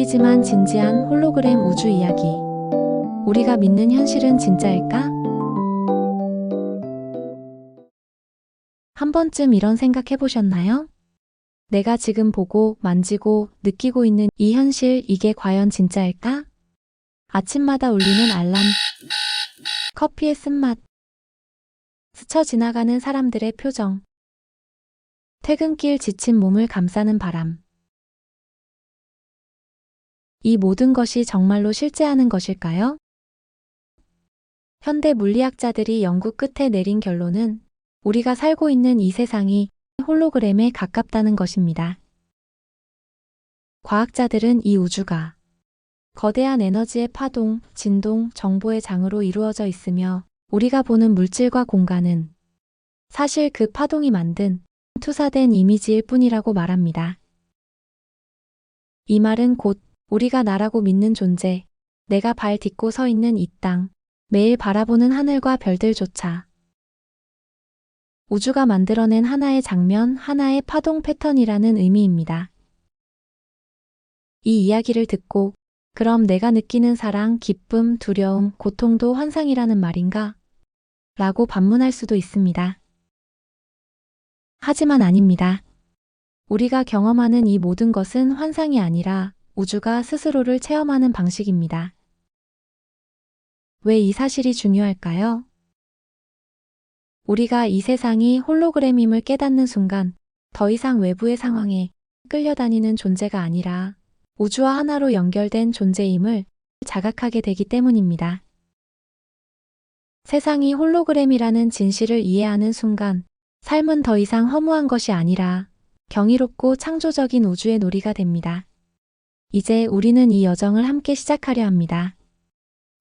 웃기지만 진지한 홀로그램 우주 이야기. 우리가 믿는 현실은 진짜일까? 한 번쯤 이런 생각 해보셨나요? 내가 지금 보고, 만지고, 느끼고 있는 이 현실, 이게 과연 진짜일까? 아침마다 울리는 알람, 커피의 쓴맛, 스쳐 지나가는 사람들의 표정, 퇴근길 지친 몸을 감싸는 바람. 이 모든 것이 정말로 실제하는 것일까요? 현대 물리학자들이 연구 끝에 내린 결론은 우리가 살고 있는 이 세상이 홀로그램에 가깝다는 것입니다. 과학자들은 이 우주가 거대한 에너지의 파동, 진동, 정보의 장으로 이루어져 있으며 우리가 보는 물질과 공간은 사실 그 파동이 만든 투사된 이미지일 뿐이라고 말합니다. 이 말은 곧 우리가 나라고 믿는 존재, 내가 발 딛고 서 있는 이 땅, 매일 바라보는 하늘과 별들조차 우주가 만들어낸 하나의 장면, 하나의 파동 패턴이라는 의미입니다. 이 이야기를 듣고 그럼 내가 느끼는 사랑, 기쁨, 두려움, 고통도 환상이라는 말인가? 라고 반문할 수도 있습니다. 하지만 아닙니다. 우리가 경험하는 이 모든 것은 환상이 아니라 우주가 스스로를 체험하는 방식입니다. 왜 이 사실이 중요할까요? 우리가 이 세상이 홀로그램임을 깨닫는 순간 더 이상 외부의 상황에 끌려다니는 존재가 아니라 우주와 하나로 연결된 존재임을 자각하게 되기 때문입니다. 세상이 홀로그램이라는 진실을 이해하는 순간 삶은 더 이상 허무한 것이 아니라 경이롭고 창조적인 우주의 놀이가 됩니다. 이제 우리는 이 여정을 함께 시작하려 합니다.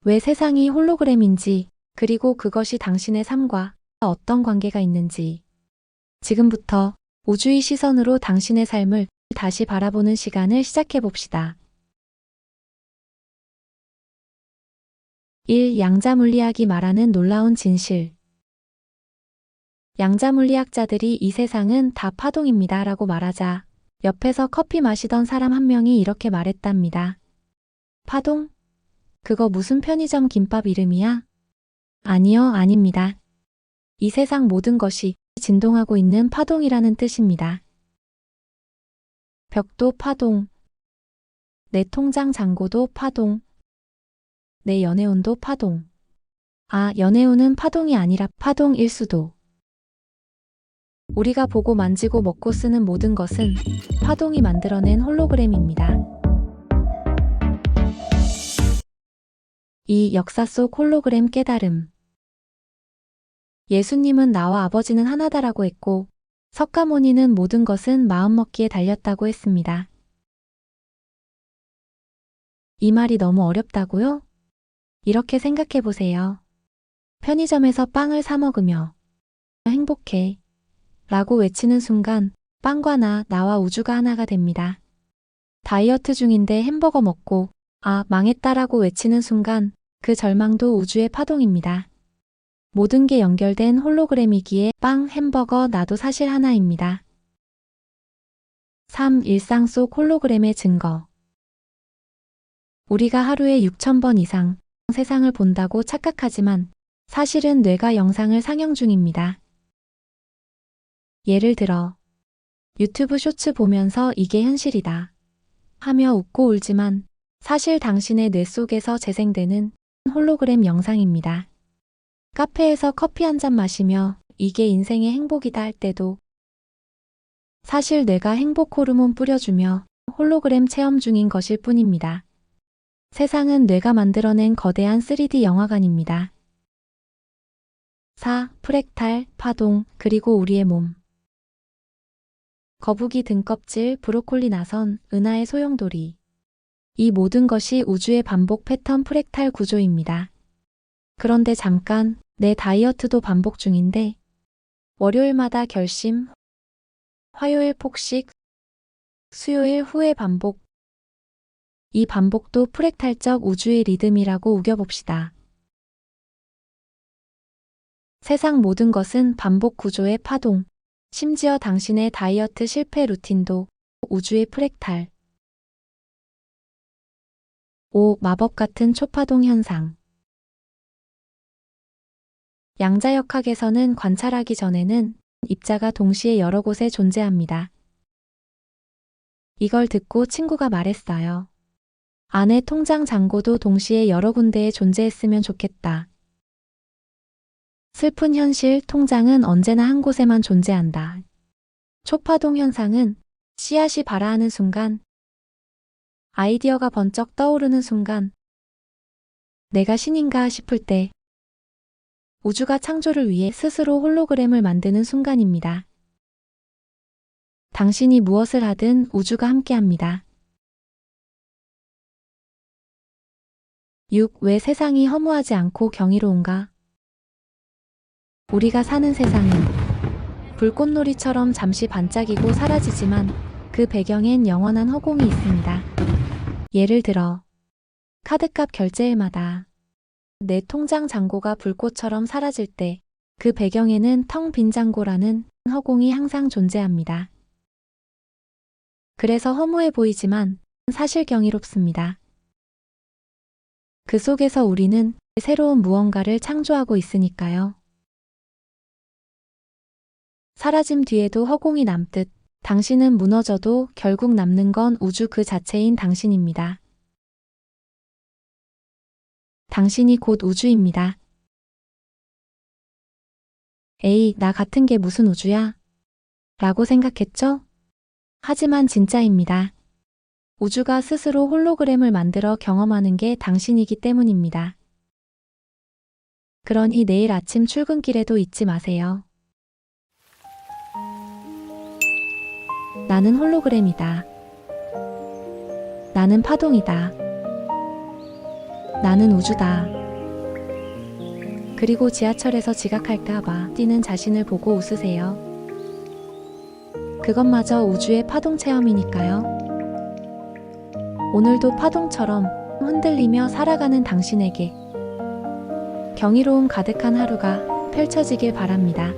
왜 세상이 홀로그램인지, 그리고 그것이 당신의 삶과 어떤 관계가 있는지. 지금부터 우주의 시선으로 당신의 삶을 다시 바라보는 시간을 시작해 봅시다. 1. 양자 물리학이 말하는 놀라운 진실. 양자 물리학자들이 이 세상은 다 파동입니다 라고 말하자 옆에서 커피 마시던 사람 한 명이 이렇게 말했답니다. 파동? 그거 무슨 편의점 김밥 이름이야? 아니요, 아닙니다. 이 세상 모든 것이 진동하고 있는 파동이라는 뜻입니다. 벽도 파동. 내 통장 잔고도 파동. 내 연애운도 파동. 아, 연애운은 파동이 아니라 파동일 수도. 우리가 보고 만지고 먹고 쓰는 모든 것은 파동이 만들어낸 홀로그램입니다. 이 역사 속 홀로그램 깨달음. 예수님은 나와 아버지는 하나다라고 했고, 석가모니는 모든 것은 마음먹기에 달렸다고 했습니다. 이 말이 너무 어렵다고요? 이렇게 생각해 보세요. 편의점에서 빵을 사 먹으며 행복해 라고 외치는 순간 빵과 나, 나와 우주가 하나가 됩니다. 다이어트 중인데 햄버거 먹고 아, 망했다라고 외치는 순간 그 절망도 우주의 파동입니다. 모든 게 연결된 홀로그램이기에 빵, 햄버거, 나도 사실 하나입니다. 3. 일상 속 홀로그램의 증거. 우리가 하루에 6,000번 이상 세상을 본다고 착각하지만 사실은 뇌가 영상을 상영 중입니다. 예를 들어, 유튜브 쇼츠 보면서 이게 현실이다. 하며 웃고 울지만 사실 당신의 뇌 속에서 재생되는 홀로그램 영상입니다. 카페에서 커피 한 잔 마시며 이게 인생의 행복이다 할 때도 사실 뇌가 행복 호르몬 뿌려주며 홀로그램 체험 중인 것일 뿐입니다. 세상은 뇌가 만들어낸 거대한 3D 영화관입니다. 4. 프랙탈, 파동, 그리고 우리의 몸. 거북이 등껍질, 브로콜리 나선, 은하의 소용돌이. 이 모든 것이 우주의 반복 패턴 프랙탈 구조입니다. 그런데 잠깐, 내 다이어트도 반복 중인데, 월요일마다 결심, 화요일 폭식, 수요일 후에 반복. 이 반복도 프랙탈적 우주의 리듬이라고 우겨봅시다. 세상 모든 것은 반복 구조의 파동, 심지어 당신의 다이어트 실패 루틴도 우주의 프랙탈. 5. 마법 같은 초파동 현상. 양자역학에서는 관찰하기 전에는 입자가 동시에 여러 곳에 존재합니다. 이걸 듣고 친구가 말했어요. 안에 통장 잔고도 동시에 여러 군데에 존재했으면 좋겠다. 슬픈 현실, 통장은 언제나 한 곳에만 존재한다. 초파동 현상은 씨앗이 발아하는 순간, 아이디어가 번쩍 떠오르는 순간, 내가 신인가 싶을 때, 우주가 창조를 위해 스스로 홀로그램을 만드는 순간입니다. 당신이 무엇을 하든 우주가 함께합니다. 6. 왜 세상이 허무하지 않고 경이로운가? 우리가 사는 세상은 불꽃놀이처럼 잠시 반짝이고 사라지지만 그 배경엔 영원한 허공이 있습니다. 예를 들어, 카드값 결제일마다 내 통장 잔고가 불꽃처럼 사라질 때 그 배경에는 텅 빈 잔고라는 허공이 항상 존재합니다. 그래서 허무해 보이지만 사실 경이롭습니다. 그 속에서 우리는 새로운 무언가를 창조하고 있으니까요. 사라짐 뒤에도 허공이 남듯 당신은 무너져도 결국 남는 건 우주 그 자체인 당신입니다. 당신이 곧 우주입니다. 에이, 나 같은 게 무슨 우주야? 라고 생각했죠? 하지만 진짜입니다. 우주가 스스로 홀로그램을 만들어 경험하는 게 당신이기 때문입니다. 그러니 내일 아침 출근길에도 잊지 마세요. 나는 홀로그램이다. 나는 파동이다. 나는 우주다. 그리고 지하철에서 지각할까봐 뛰는 자신을 보고 웃으세요. 그것마저 우주의 파동 체험이니까요. 오늘도 파동처럼 흔들리며 살아가는 당신에게 경이로움 가득한 하루가 펼쳐지길 바랍니다.